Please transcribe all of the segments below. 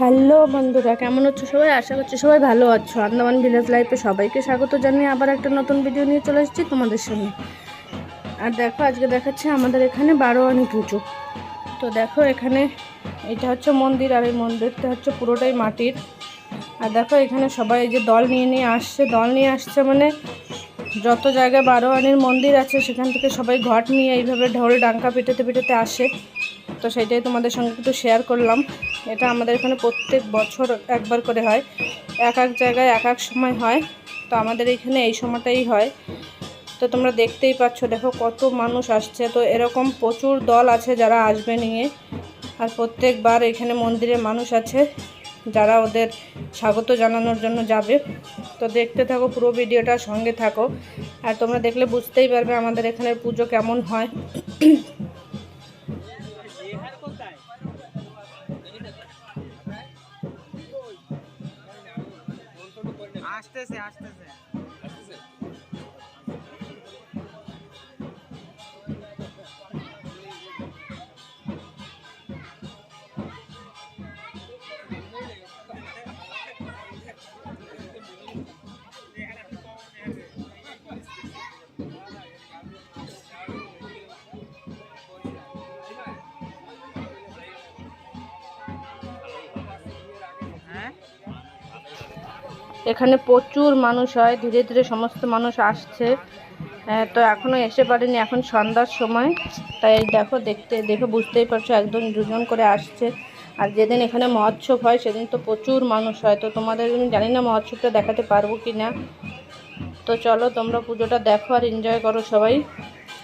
Hello বন্ধুরা, কেমন হচ্ছে সবাই? আশা করছি সবাই ভালো আছো। আন্দামান ভিলেজ লাইফে সবাইকে স্বাগত জানিয়ে আবার একটা নতুন ভিডিও নিয়ে চলে এসেছি তোমাদের সামনে। আর দেখো, আজকে দেখাচ্ছে আমাদের এখানে বারোয়ানি পুজো। তো দেখো এখানে, এটা হচ্ছে মন্দির আর এই মন্দিরটা হচ্ছে পুরোটাই মাটির। আর দেখো এখানে সবাই যে দল নিয়ে নিয়ে আসছে। দল নিয়ে আসছে মানে যত জায়গায় বারোয়ানির মন্দির আছে, সেখান থেকে সবাই ঘট নিয়ে এইভাবে ঢোল, ডাঙ্কা পেটাতে পেটাতে আসে। তো সেটাই তোমাদের সঙ্গে একটু শেয়ার করলাম। এটা আমাদের এখানে প্রত্যেক বছর একবার করে হয়। এক এক জায়গায় এক এক সময় হয়। তো আমাদের এখানে এই সময়টাই হয়। তো তোমরা দেখতেই পাচ্ছ, দেখো কত মানুষ আসছে। তো এরকম প্রচুর দল আছে যারা আসবে নিয়ে। আর প্রত্যেকবার এখানে মন্দিরে মানুষ আছে যারা ওদের স্বাগত জানানোর জন্য যাবে। তো দেখতে থাকো, পুরো ভিডিওটা সঙ্গে থাকো। আর তোমরা দেখলে বুঝতেই পারবে আমাদের এখানে পুজো কেমন হয়। আসতেছে আসতেছে এখানে প্রচুর মানুষ হয়, ধীরে ধীরে সমস্ত মানুষ আসছে। তো এখনও এসে পারেনি, এখন সন্ধ্যার সময়। তাই দেখো, দেখতে, দেখে বুঝতেই পারছ একদম দুজন করে আসছে। আর যেদিন এখানে মহোৎসব হয়, সেদিন তো প্রচুর মানুষ হয়। তো তোমাদের আমি জানি না মহোৎসবটা দেখাতে পারব কি না। তো চলো, তোমরা পুজোটা দেখো আর এনজয় করো সবাই।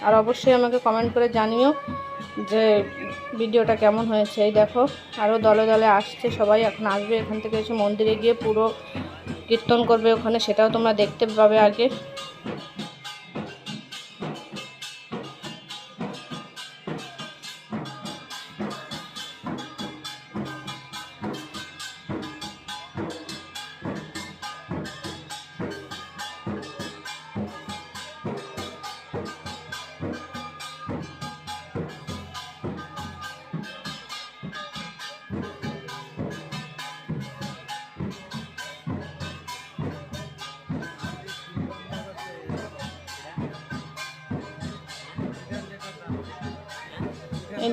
আর অবশ্যই আমাকে কমেন্ট করে জানিও। যে ভিডিওটা কেমন হয়েছে, এই দেখো আরও দলে দলে আসছে সবাই, এখন আসবে এখান থেকে এসে মন্দিরে গিয়ে পুরো কীর্তন করবে ওখানে, সেটাও তোমরা দেখতে পাবে আগে।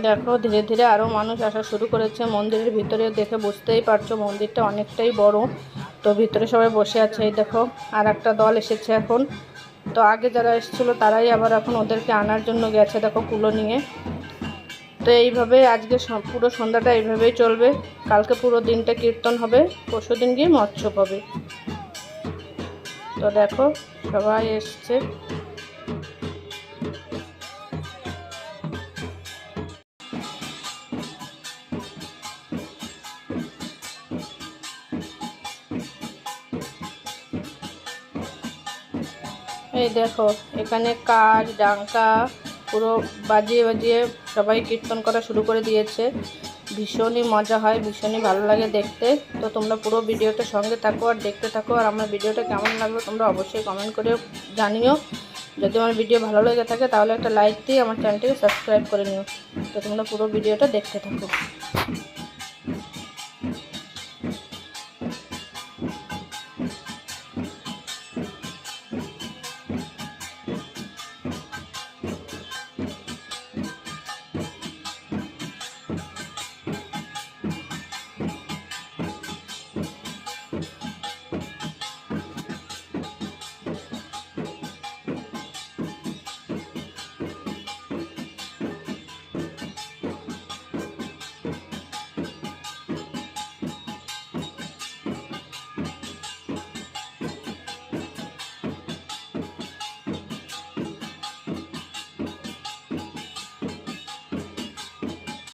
দেখো, ধীরে ধীরে আরও মানুষ আসা শুরু করেছে। মন্দিরের ভিতরে দেখে বুঝতেই পারছ, মন্দিরটা অনেকটাই বড়। তো ভিতরে সবাই বসে আছে, এই দেখো, আর একটা দল এসেছে এখন। তো আগে যারা এসেছিল, তারাই আবার এখন ওদেরকে আনার জন্য গেছে, দেখো, কুলো নিয়ে। তো এইভাবে আজকে পুরো সন্ধ্যাটা এইভাবেই চলবে। কালকে পুরো দিনটা কীর্তন হবে, পরশু দিন গিয়ে মৎস্য হবে। তো দেখো, সবাই এসছে। এই দেখো, এখানে কাজ, ডাঙ্কা, পুরো বাজিয়ে বাজিয়ে সবাই কীর্তন করা শুরু করে দিয়েছে। ভীষণই মজা হয়, ভীষণই ভালো লাগে দেখতে। তো তোমরা পুরো ভিডিওটা সঙ্গে থাকো আর দেখতে থাকো। আর আমার ভিডিওটা কেমন লাগল তোমরা অবশ্যই কমেন্ট করে জানিও। যদি আমার ভিডিও ভালো লেগে থাকে তাহলে একটা লাইক দিয়ে আমার চ্যানেলটিকে সাবস্ক্রাইব করে নিও। তো তোমরা পুরো ভিডিওটা দেখতে থাকো।